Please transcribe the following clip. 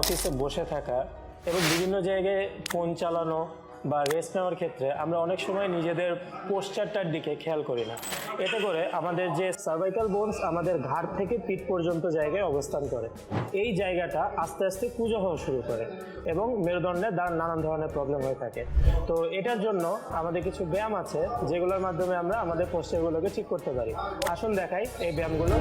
অফিসে বসে থাকা এবং বিভিন্ন জায়গায় ফোন চালানো বা রেস্ট নেওয়ার ক্ষেত্রে আমরা অনেক সময় নিজেদের পোস্টারটার দিকে খেয়াল করি না। এতে করে আমাদের যে সার্ভাইকাল বোনস আমাদের ঘাড় থেকে পিঠ পর্যন্ত জায়গায় অবস্থান করে। এই জায়গাটা আস্তে আস্তে কুজো হওয়া শুরু করে এবং মেরুদণ্ডে দাঁড় নানান ধরনের প্রবলেম হয়ে থাকে। তো এটার জন্য আমাদের কিছু ব্যায়াম আছে, যেগুলোর মাধ্যমে আমরা আমাদের পোস্টারগুলোকে ঠিক করতে পারি। আসুন দেখাই এই ব্যায়ামগুলো